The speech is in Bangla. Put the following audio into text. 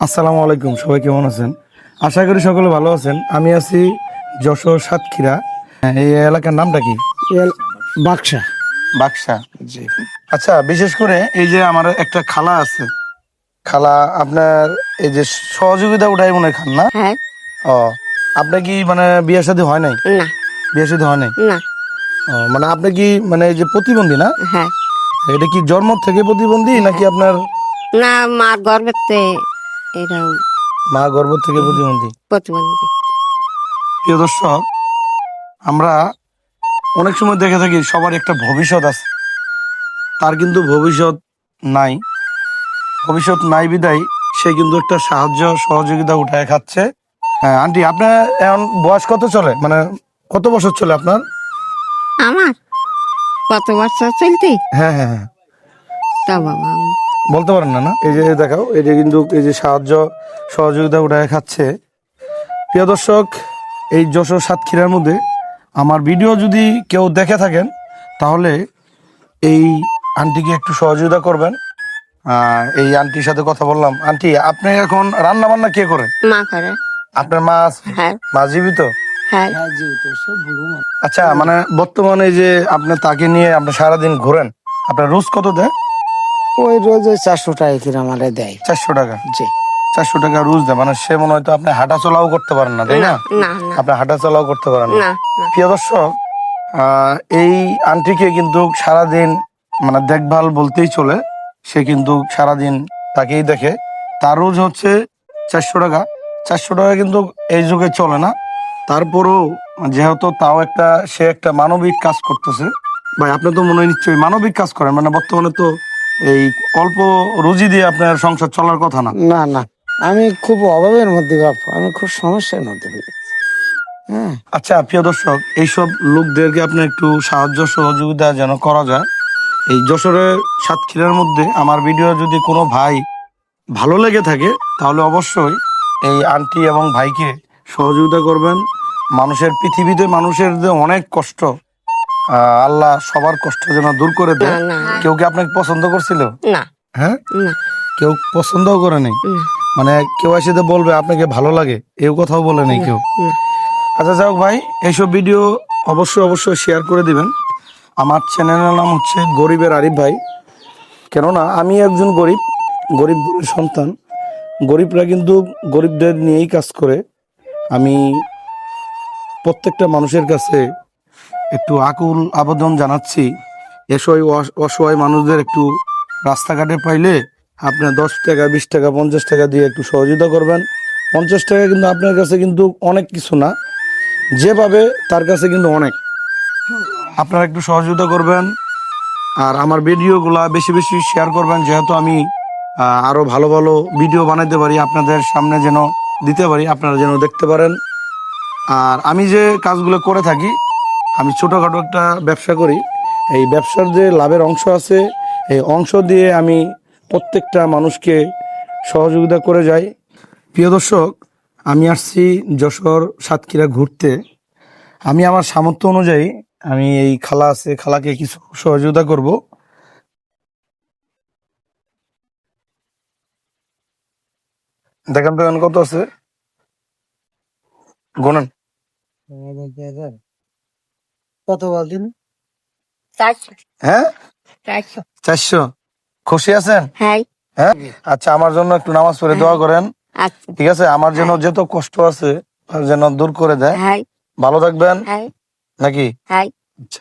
আসসালামু আলাইকুম সবাই কেমন আছেন? আশা করি সকলে ভালো আছেন। আমি আছি যশোর সাতক্ষীরা। হ্যাঁ, এই এলাকার নামটা কি? বাক্সা। বাক্সা জি। আচ্ছা বিশেষ করে এই যে আমার একটা খালা আছে। খালা আপনার এই যে সহযোগিতা উঠাই মনে খান না? হ্যাঁ। ও আপনার কি মানে বিয়ে শাদী হয় নাই? না। বিয়ে শাদী হয় নাই? না। ও, মানে আপনি কি মানে এই যে প্রতিবন্ধী না? হ্যাঁ। এটা কি জন্ম থেকে প্রতিবন্ধী নাকি আপনার না মার গর্ভেতে এরকম মা গর্ভ থেকে প্রতিবন্ধী। প্রতিবন্ধী। প্রিয় দর্শক আমরা অনেক সময় দেখে থাকি সবার একটা ভবিষ্যৎ আছে। তার কিন্তু ভবিষ্যৎ নাই। ভবিষ্যৎ নাই বিদায় সে কিন্তু একটা সাহায্য সহযোগিতা উঠায় খাচ্ছে। হ্যাঁ আন্টি আপনার এখন বয়স কত চলে? মানে কত বছর চলে আপনার? আমার? কত বছর চলতি? হ্যাঁ হ্যাঁ হ্যাঁ। তা বাবা বলতে পারেন না না? এই যে দেখাও এই যে কিন্তু এই যে সাহায্য সহযোগিতা উঠায় খাচ্ছে। প্রিয় দর্শক এই যশোর সাতক্ষীরার মধ্যে আমার ভিডিও যদি কেউ দেখে থাকেন তাহলে এই আন্টিকে একটু সহযোগিতা করবেন। এই আন্টির সাথে কথা বললাম। আন্টি আপনি এখন রান্না বান্না কে করে? মা করে। আপনার মা? হ্যাঁ। মা জীবিত? হ্যাঁ। আচ্ছা মানে বর্তমানে যে আপনি তাকে নিয়ে আপনি সারাদিন ঘোরেন আপনার রোজ কত দেয়? ওই রোজ ওই চারশো টাকা কিনে আমারে দেয়। চারশো টাকা? জি। চারশো টাকা রোজ দেয়? মানে সে মনে হয় তো আপনি হাঁটা চলাও করতে পারেন না তাই না? না না না। আপনি হাঁটা চলাও করতে পারেন না। প্রিয় দর্শক আহ, এই আন্টিকে কিন্তু সারাদিন মানে দেখভাল বলতেই চলে। সে কিন্তু সারাদিন তাকেই দেখে। তার রোজ হচ্ছে চারশো টাকা। চারশো টাকা কিন্তু এই যুগে চলে না। তারপরেও যেহেতু তাও একটা সে একটা মানবিক কাজ করতেছে। ভাই আপনি তো মনে হয় নিশ্চয়ই মানবিক কাজ করেন। মানে বর্তমানে তো এই অল্প রুজি দিয়ে আপনার সংসার চলার কথা না? না না। আমি খুব অভাবের মধ্যে বাপ। আমি খুব সমস্যার মধ্যে হ্যাঁ। আচ্ছা প্রিয় দর্শক এইসব লোকদেরকে আপনি একটু সাহায্য সহযোগিতা যেন করা যায়। এই যশোরের সাতক্ষীরার মধ্যে আমার ভিডিও যদি কোনো ভাই ভালো লেগে থাকে তাহলে অবশ্যই এই আন্টি এবং ভাইকে সহযোগিতা করবেন। মানুষের পৃথিবীতে মানুষের যে অনেক কষ্ট আল্লাহ সবার কষ্ট যেন দূর করে দেয়। কেউ কি আপনাকে পছন্দ করছিল? না। হ্যাঁ? কেউ পছন্দও করে নেই? মানে কেউ এসে বলবে আপনাকে ভালো লাগে? এই কথাও বলে নেই কেউ। আচ্ছা যাই ভাই এইসব ভিডিও অবশ্যই অবশ্যই শেয়ার করে দিবেন। আমার চ্যানেলের নাম হচ্ছে গরিবের আরিফ ভাই। কেননা আমি একজন গরিব গরিব সন্তান। গরিবরা কিন্তু গরিবদের নিয়েই কাজ করে। আমি প্রত্যেকটা মানুষের কাছে একটু আকুল আবেদন জানাচ্ছি এসব অস- অসহায় মানুষদের একটু রাস্তাঘাটে পাইলে আপনার দশ টাকা, বিশ টাকা, পঞ্চাশ টাকা দিয়ে একটু সহযোগিতা করবেন। পঞ্চাশ টাকা কিন্তু আপনার কাছে কিন্তু অনেক কিছু না, যেভাবে তার কাছে কিন্তু অনেক। আপনারা একটু সহযোগিতা করবেন আর আমার ভিডিওগুলা বেশি বেশি শেয়ার করবেন, যেহেতু আমি আরও ভালো ভালো ভিডিও বানাইতে পারি, আপনাদের সামনে যেন দিতে পারি, আপনারা যেন দেখতে পারেন। আর আমি যে কাজগুলো করে থাকি আমি ছোটোখাটো একটা ব্যবসা করি। এই ব্যবসার যে লাভের অংশ আছে, এই অংশ দিয়ে আমি প্রত্যেকটা মানুষকে সহযোগিতা করে যাই। প্রিয় দর্শক, আমি আসছি যশোর সাতক্ষীরা ঘুরতে। আমি আমার সামর্থ্য অনুযায়ী আমি এই খালা আছে, খালাকে কিছু সহযোগিতা করব। দেখেন এখন কত আছে? গোনেন কত বলদিন হ্যাঁ? চারশো। খুশি আছেন? হ্যাঁ। হ্যাঁ? আচ্ছা আমার জন্য একটু নামাজ পড়ে দোয়া করেন। আচ্ছা। ঠিক আছে? আমার জন্য যত কষ্ট আছে যেন দূর করে দেয়। হ্যাঁ। ভালো থাকবেন। হ্যাঁ। নাকি? হ্যাঁ। আচ্ছা।